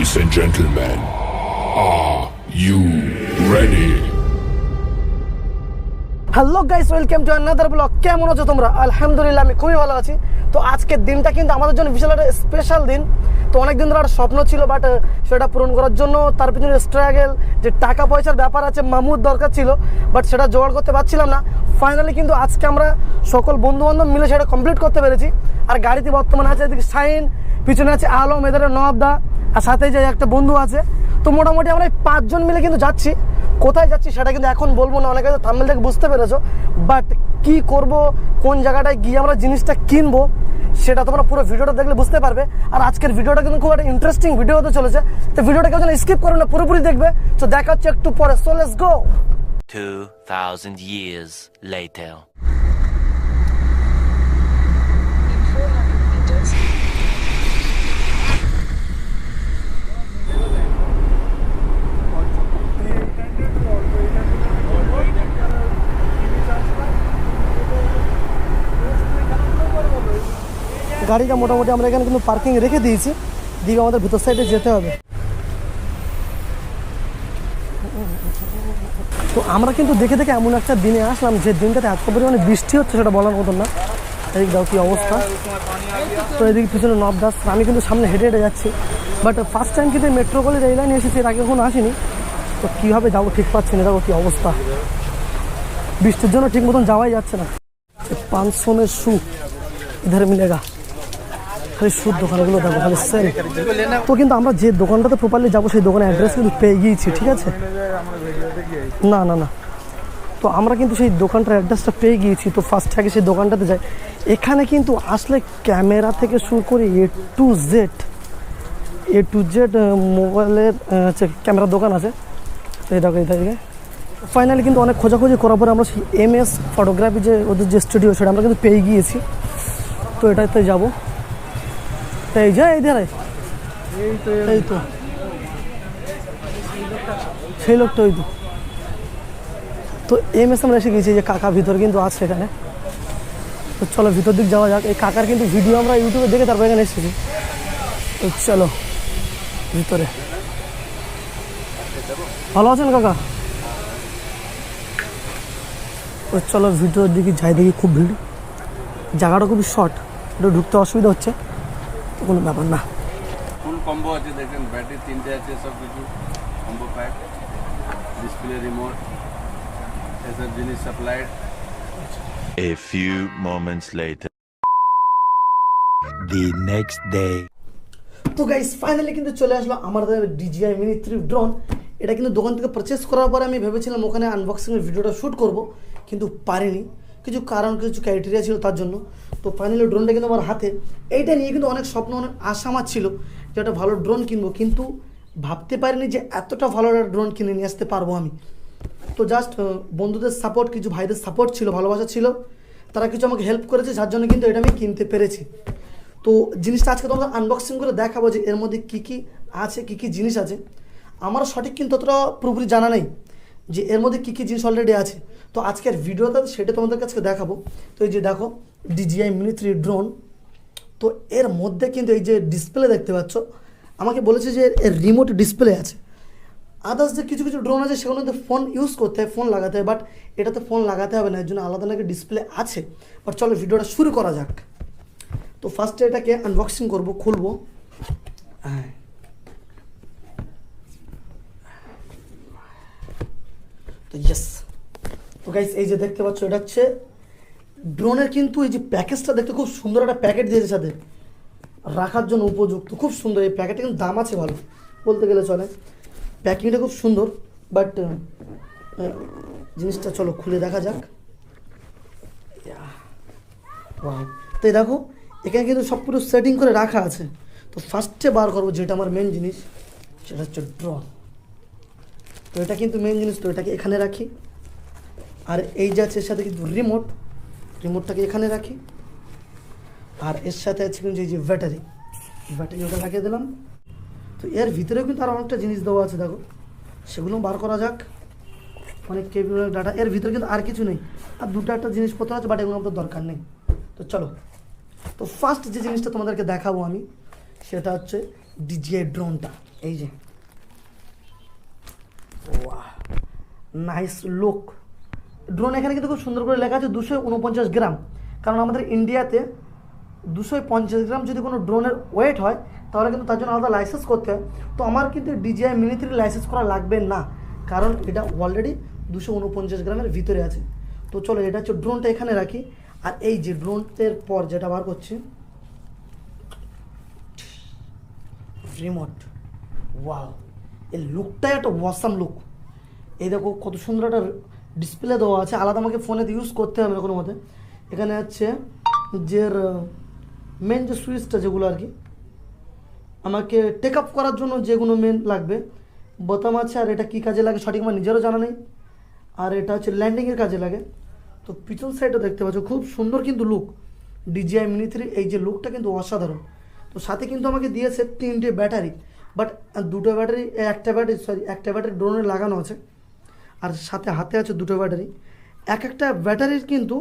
Ladies and gentlemen, are you ready? Hello guys welcome to another blog কেমন আছো তোমরা? আলহামদুলিল্লাহ আমি খুবই ভালো আছি। তো আজকের দিনটা কিন্তু আমাদের জন্য বিশাল একটা স্পেশাল দিন। তো অনেক দিন ধরে স্বপ্ন ছিল বাট সেটা পূরণ করার জন্য তার পিছনে স্ট্রাগল যে টাকা পয়সার ব্যাপার আছে মামুর দরকার ছিল বাট সেটা জোগাড় করতে পারছিলাম না। ফাইনালি কিন্তু আজকে আমরা সকল বন্ধু বান্ধব মিলে সেটা কমপ্লিট করতে পেরেছি। আর গাড়িতে বর্তমানে আছে এদিকে সাইন পিছনে আছে আলম এদের নবদা আর সাথে যে একটা বন্ধু আছে তো মোটামুটি আমরা পাঁচজন মিলে কিন্তু যাচ্ছি। কোথায় যাচ্ছি সেটা কিন্তু এখন বলব না অনেকে থাম্বেল থেকে বুঝতে পেরেছ। বাট কি করব কোন জায়গাটায় গিয়ে আমরা জিনিসটা কিনবো সেটা তোমরা পুরো ভিডিওটা দেখলে বুঝতে পারবে। আর আজকের ভিডিওটা কিন্তু খুব একটা ইন্টারেস্টিং ভিডিও হতে চলেছে তো ভিডিওটা কেউ যেন স্কিপ করো না পুরোপুরি দেখবে। তো দেখা হচ্ছে একটু পরে so let's go 2,000 years later. গাড়িটা মোটামুটি আমরা এখানে কিন্তু পার্কিং রেখে দিয়েছি। দিয়ে আমাদের ভিতর সাইডে যেতে হবে। তো আমরা কিন্তু দেখে দেখে এমন একটা দিনে আসলাম যে দিনটাতে এত পরিমাণে বৃষ্টি হচ্ছে সেটা বলার মতন না। এই দাও কি অবস্থা। তো এদিকে পিছনে নব নবদাস আমি কিন্তু সামনে হেঁটে হেঁটে যাচ্ছি। বাট ফার্স্ট টাইম কিন্তু মেট্রো কলেজ এই লাইনে এসেছি, এর আগে কখনো আসিনি। তো কীভাবে যাব ঠিক পাচ্ছি না, দেখো কী অবস্থা। বৃষ্টির জন্য ঠিক মতন যাওয়াই যাচ্ছে না। পাঁচশো में শু ইধার মিলেগা। খালি সুদ দোকানগুলো দেখো, খালি সেল তো কিন্তু আমরা যে দোকানটাতে প্রপারলি যাব, সেই দোকানের অ্যাড্রেস কিন্তু পেয়ে গিয়েছি, ঠিক আছে? না না না। তো আমরা কিন্তু সেই দোকানটার অ্যাড্রেসটা পেয়ে গিয়েছি, তো ফার্স্ট আগে সেই দোকানটাতে যাই। এখানে কিন্তু আসলে ক্যামেরা থেকে শুরু করে A to Z A to Z মোবাইলের ক্যামেরার দোকান আছে। তো এই দেখো এই দেখো। ফাইনালি কিন্তু অনেক খোঁজাখুঁজি করার পরে আমরা সেই এম এস ফটোগ্রাফি যে, ওদের যে স্টুডিও সেটা আমরা কিন্তু পেয়ে গিয়েছি। তো এটাতে যাব। এই যে, এই ধারে। এই তো। সেই লোকটা ওই তো। তো এম এস আমরা এসে গেছি যে কাকা ভিতর কিন্তু আছে এখানে। তো চলো ভিতর দিক যাওয়া যাক। এই কাকার কিন্তু ভিডিও আমরা ইউটিউবে দেখে তারপর এখানে এসেছি। তো চলো, ভিতরে। ভালো আছেন কাকা? তো চলো ভিতরের দিকে যাই দেখি, খুব ভিড়। জায়গাটা খুবই শর্ট একটু ঢুকতে অসুবিধা হচ্ছে। কোনো ব্যাপার না ফুল কম্বো আছে দেখেন ব্যাটারি তিনটে আছে সব কিছু কম্বো প্যাক ডিসপ্লে রিমোট এসব জিনিস supplied A few moments later. The next day. তো গাইস ফাইনালি কিন্তু চলে আসলো আমাদের ডিজিআই মিনি থ্রি ড্রোন এটা কিন্তু দোকান থেকে পারচেস করার পরে আমি ভেবেছিলাম ওখানে আনবক্সিংয়ের ভিডিওটা শ্যুট করব কিন্তু পারিনি কিছু কারণ, কিছু ক্রাইটেরিয়া ছিল তার জন্য। তো ফাইনালি ড্রোনটা কিন্তু আমার হাতে। এইটা নিয়ে কিন্তু অনেক স্বপ্ন, অনেক আশা আমার ছিল যে একটা ভালো ড্রোন কিনবো। কিন্তু ভাবতে পারিনি যে এতটা ভালো একটা ড্রোন কিনে নিয়ে আসতে পারব আমি। তো জাস্ট বন্ধুদের সাপোর্ট কিছু ভাইদের সাপোর্ট ছিল, ভালোবাসা ছিল। তারা কিছু আমাকে হেল্প করেছে, যার জন্য কিন্তু এটা আমি কিনতে পেরেছি। তো জিনিসটা আজকে তোমাদের আনবক্সিং করে দেখাবো যে এর মধ্যে কী কী আছে, কী কী জিনিস আছে। আমার সঠিক কিন্তু অতটা পুরোপুরি জানা নেই। যে এর মধ্যে কী কী জিনিস অলরেডি আছে? তো আজকের ভিডিওতে সেটা তোমাদের কাছে দেখাবো। তো এই যে দেখো ডিজিআই মিনি থ্রি ড্রোন তো এর মধ্যে কিন্তু এই যে ডিসপ্লে দেখতে পাচ্ছ, আমাকে বলেছে যে এর রিমোট ডিসপ্লে আছে। আদার্স যে কিছু কিছু ড্রোন আছে সেগুলোতে ফোন ইউজ করতে হয় ফোন লাগাতে হয় বাট এটাতে ফোন লাগাতে হবে না, এর জন্য আলাদা নাকি ডিসপ্লে আছে। বাট চলো ভিডিওটা শুরু করা যাক। তো ফার্স্টে এটাকে আনবক্সিং করব, খুলবো। হ্যাঁ। তো ইয়েস তো গাইস এই যে দেখতে পাচ্ছ, এটা হচ্ছে ড্রোনের কিন্তু এই যে প্যাকেজটা দেখতে খুব সুন্দর একটা প্যাকেট দিয়েছে সাথে। রাখার জন্য উপযুক্ত, খুব সুন্দর, এই প্যাকেটে কিন্তু দাম আছে ভালো, বলতে গেলে চলে। প্যাকিংটা খুব সুন্দর বাট জিনিসটা চলো খুলে দেখা যাক. তো দেখো, এখানে কিন্তু সব পুরো সেটিং করে রাখা আছে। তো ফার্স্টে বার করব যেটা আমার মেন জিনিস, সেটা হচ্ছে ড্রোন তো এটা কিন্তু মেন জিনিস, তো এটাকে এখানে রাখি। আর এই যে আছে এর সাথে কিন্তু রিমোট রিমোটটাকে এখানে রাখি। আর এর সাথে আছে কিন্তু এই যে ব্যাটারি ব্যাটারি ওটা লাগিয়ে দিলাম। তো এর ভিতরেও কিন্তু আর অনেকটা জিনিস দেওয়া আছে, দেখো। সেগুলো বার করা যাক। অনেক কেবল ডাটা এর ভিতরে কিন্তু আর কিছু নেই। আর দুটো একটা জিনিসপত্র আছে বাট এগুলো আমাদের দরকার নেই। তো চলো। তো ফার্স্ট যে জিনিসটা তোমাদেরকে দেখাবো আমি, সেটা হচ্ছে ডিজিআই ড্রোনটা এই যে। নাইস লুক ড্রোন এখানে কিন্তু খুব সুন্দর করে লেখা আছে দুশো উনপঞ্চাশ গ্রাম। কারণ আমাদের ইন্ডিয়াতে দুশো পঞ্চাশ গ্রাম যদি কোনো ড্রোনের ওয়েট হয়, তাহলে কিন্তু তার জন্য আলাদা লাইসেন্স করতে হয়। তো আমার কিন্তু ডিজিআই মিনি থ্রি লাইসেন্স করা লাগবে না। কারণ এটা অলরেডি দুশো উনপঞ্চাশ গ্রামের ভিতরে আছে। তো চলো, এটা হচ্ছে ড্রোনটা এখানে রাখি। আর এই যে ড্রোনের পর যেটা বার করছি, রিমোট। ওয়াও এই লুকটাই একটা ওয়াসাম লুক এই দেখো কত সুন্দর একটা ডিসপ্লে দেওয়া আছে। আলাদা আমাকে ফোনে ইউজ করতে হবে না কোনো মতে এখানে হচ্ছে যে মেন যে সুইচটা যেগুলো আর কি, আমাকে টেক আপ করার জন্য যেগুলো মেন লাগবে। বোতাম আছে আর এটা কী কাজে লাগে সঠিক আমার নিজেরও জানা নেই। আর এটা হচ্ছে ল্যান্ডিংয়ের কাজে লাগে। তো পিছন সাইডটা দেখতে পাচ্ছ, খুব সুন্দর কিন্তু লুক ডিজিআই মিনি থ্রি এই যে লুকটা কিন্তু অসাধারণ। তো সাথে কিন্তু আমাকে দিয়েছে তিনটে ব্যাটারি বাট দুটো ব্যাটারি একটা ব্যাটারি সরি একটা ব্যাটারি ড্রোনে লাগানো আছে। আর সাথে হাতে আছে দুটো ব্যাটারি। এক একটা ব্যাটারির কিন্তু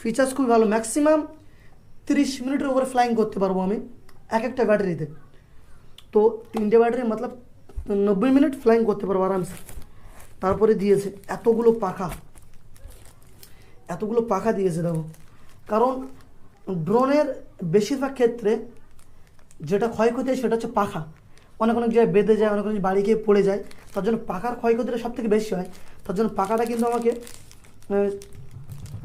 ফিচার্স খুবই ভালো। ম্যাক্সিমাম তিরিশ মিনিটের উপরে ফ্লাইং করতে পারব আমি এক একটা ব্যাটারিতে। তো তিনটে ব্যাটারি মতলব নব্বই মিনিট ফ্লাইং করতে পারব আরামসে। তারপরে দিয়েছে এতগুলো পাখা। এতগুলো পাখা দিয়েছে, দেখো। কারণ ড্রোনের বেশিরভাগ ক্ষেত্রে যেটা ক্ষয়ক্ষতি সেটা হচ্ছে পাখা। অনেক অনেক জায়গায় বেঁধে যায়, অনেক অনেক বাড়ি গিয়ে পড়ে যায়। তার জন্য পাখার ক্ষয়ক্ষতিটা সব থেকে বেশি হয়। তার জন্য পাখাটা কিন্তু আমাকে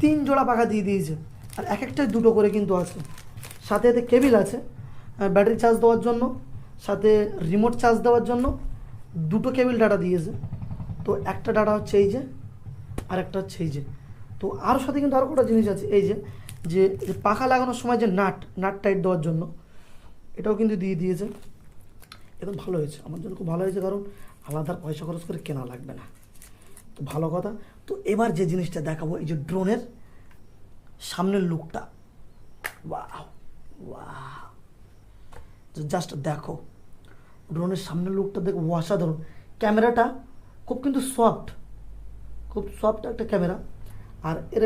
তিন জোড়া পাখা দিয়ে দিয়েছে। আর এক একটাই দুটো করে কিন্তু আছে। সাথে এতে কেবিল আছে ব্যাটারি চার্জ দেওয়ার জন্য, সাথে রিমোট চার্জ দেওয়ার জন্য দুটো কেবিল ডাটা দিয়েছে। তো একটা ডাটা হচ্ছে এই যে, আর একটা হচ্ছে এই যে। তো আরও সাথে কিন্তু আরও কটা জিনিস আছে। এই যে যে যে পাখা লাগানোর সময় যে নাট নাট টাইট দেওয়ার জন্য, এটাও কিন্তু দিয়ে দিয়েছে। এখন ভালো হয়েছে। আমার জন্য খুব ভালো হয়েছে, কারণ আলাদা পয়সা খরচ করে কেনা লাগবে না। তো ভালো কথা। তো এবার যে জিনিসটা দেখাবো, এই যে ড্রোনের সামনের লুকটা। ওয়াও জাস্ট দেখো, ড্রোনের সামনের লুকটা দেখো, অসাধারণ। ক্যামেরাটা খুব কিন্তু সফট, খুব সফট একটা ক্যামেরা। আর এর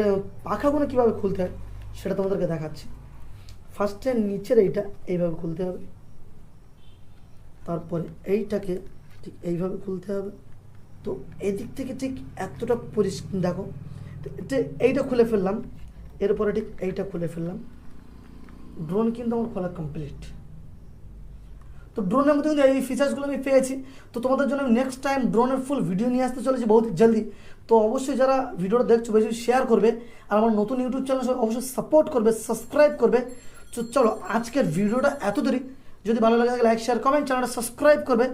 পাখাগুলো কীভাবে খুলতে হয়, সেটা তোমাদেরকে দেখাচ্ছি। ফার্স্টে নিচের এইটা এইভাবে খুলতে হবে। তারপরে এইটাকে ঠিক এইভাবে খুলতে হবে। তো এদিক থেকে ঠিক এতটা পরিষ্কার দেখো এইটা খুলে ফেললাম, এরপরে ঠিক এইটা খুলে ফেললাম। ড্রোন কিন্তু আমার খোলা কমপ্লিট তো ড্রোনের মধ্যে কিন্তু এই ফিচার্সগুলো আমি পেয়েছি। তো তোমাদের জন্য আমি নেক্সট টাইম ড্রোনের ফুল ভিডিও নিয়ে আসতে চলেছি বহুত জলদি। তো অবশ্যই যারা ভিডিওটা দেখছ, বেশি শেয়ার করবে আর আমার নতুন ইউটিউব চ্যানেল অবশ্যই সাপোর্ট করবে সাবস্ক্রাইব করবে। তো চলো, আজকের ভিডিওটা এত দেরি। যদি ভালো লাগে লাইক শেয়ার কমেন্ট চ্যানেলটা সাবস্ক্রাইব করবে।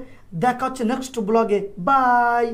দেখা হচ্ছে নেক্সট ব্লগে বাই